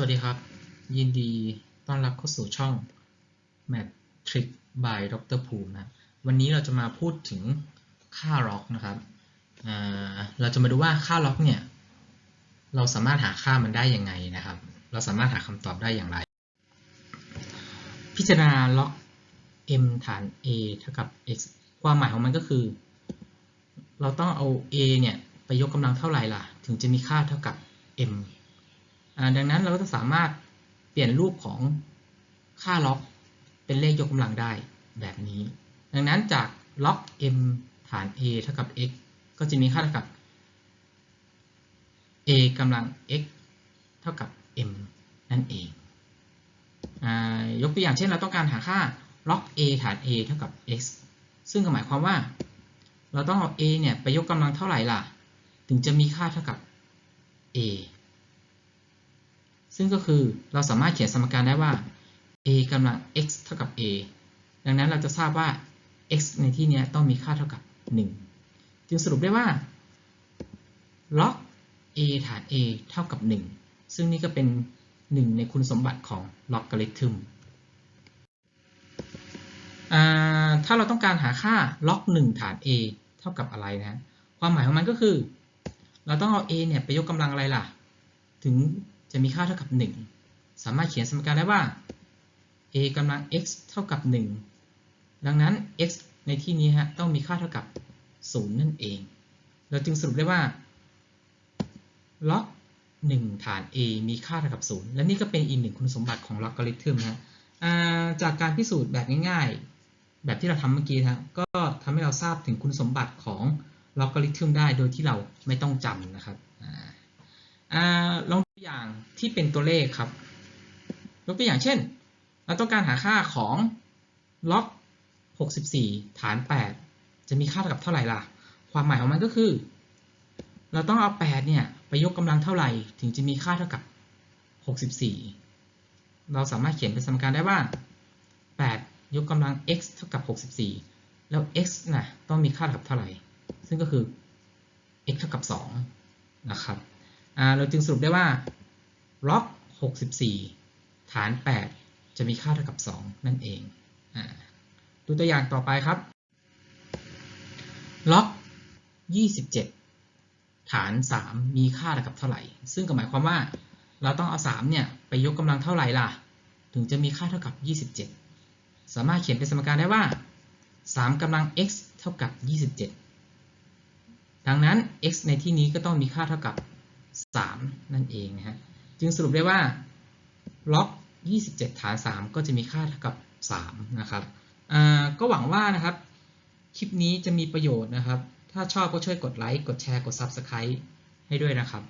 วัสดีครับ ยินดีต้อนรับเข้าสู่ช่อง Matrix by ดรภูมินะวันนี้เราจะมาพูดถึงค่าล็อกนะครับเราจะมาดูว่าค่าล็อกเนี่ย เราสามารถหาค่ามันได้ยังไงนะครับ เราสามารถหาคำตอบได้อย่างไร พิจารณาล็อก m ฐาน a เท่ากับ x ความหมายของมันก็คือ เราต้องเอา a เนี่ยไปยกกำลังเท่าไหร่ล่ะ ถึงจะมีค่าเท่ากับ m ดังนั้นเราก็จะสามารถเปลี่ยนรูปของค่าล็อกเป็นเลขยกกำลังได้แบบนี้ ดังนั้นจากล็อก m ฐาน a เท่ากับ x ก็จะมีค่าเท่ากับ a กำลัง x เท่ากับ m นั่นเองอยกตัวอย่างเช่นเราต้องการหาค่าล็อก a ฐาน a เท่ากับ x ซึ่งก็หมายความว่า เราต้องเอา a เนี่ยไปยกกำลังเท่าไหร่ล่ะ ถึงจะมีค่าเท่ากับ a ซึ่งก็คือเราสามารถเขียนสมการได้ว่า a กำลัง x เท่ากับ a ดังนั้นเราจะทราบว่า x ในที่นี้ต้องมีค่าเท่ากับ 1 จึงสรุปได้ว่า log a ฐาน a เท่ากับ 1 ซึ่งนี่ก็เป็นหนึ่งในคุณสมบัติของ logarithm ถ้าเราต้องการหาค่า log 1 ฐาน a เท่ากับอะไรนะ ความหมายของมันก็คือ เราต้องเอา a เนี่ยไปยกกำลังอะไรล่ะ ถึง จะมีค่าเท่ากับ 1 สามารถเขียนสมการได้ว่า a กำลัง x เท่ากับ 1 ดังนั้น x ในที่นี้ฮะต้องมีค่าเท่ากับ 0 นั่นเอง เราจึงสรุปได้ว่า log 1ฐาน a มีค่าเท่ากับ 0 และนี่ก็เป็นอีกหนึ่งคุณสมบัติของ logarithm นะจากการพิสูจน์แบบง่ายๆ แบบที่เราทำเมื่อกี้นะก็ทำให้เราทราบถึงคุณสมบัติของ logarithm ได้โดยที่เราไม่ต้องจำนะครับ ลองตัวอย่างที่เป็นตัวเลขครับยกตัวอย่างเช่น เราต้องการหาค่าของ log 64 ฐาน 8 จะมีค่าเท่ากับเท่าไหร่ล่ะ ความหมายของมันก็คือ เราต้องเอา 8 เนี่ย ไปยกกำลังเท่าไหร่ ถึงจะมีค่าเท่ากับ 64 เราสามารถเขียนเป็นสมการได้ว่า 8 ยกกำลัง x เท่ากับ 64 แล้ว x นะต้องมีค่าเท่ากับเท่าไหร่ ซึ่งก็คือ x เท่ากับ 2 นะครับ เราจึงสรุปได้ว่า log 64 ฐาน 8 จะมีค่าเท่ากับ 2 นั่นเองอดูตัวอย่างต่อไปครับ log 27 ฐาน 3 มีค่าเท่ากับเท่าไหร่ ซึ่งก็หมายความว่าเราต้องเอา 3 เนี่ย ไปยกกำลังเท่าไหร่ล่ะ ถึงจะมีค่าเท่ากับ 27 สามารถเขียนเป็นสมการได้ว่า 3กำลัง x เท่ากับ 27 ดังนั้น x ในที่นี้ก็ต้องมีค่าเท่ากับ 3 นั่นเองนะฮะจึงสรุปได้ว่าล็อก27 ฐาน 3 ก็จะมีค่าเท่ากับ3นะครับก็หวังว่านะครับ คลิปนี้จะมีประโยชน์นะครับ ถ้าชอบก็ช่วยกดไลค์ กดแชร์ กด Subscribe ให้ด้วยนะครับ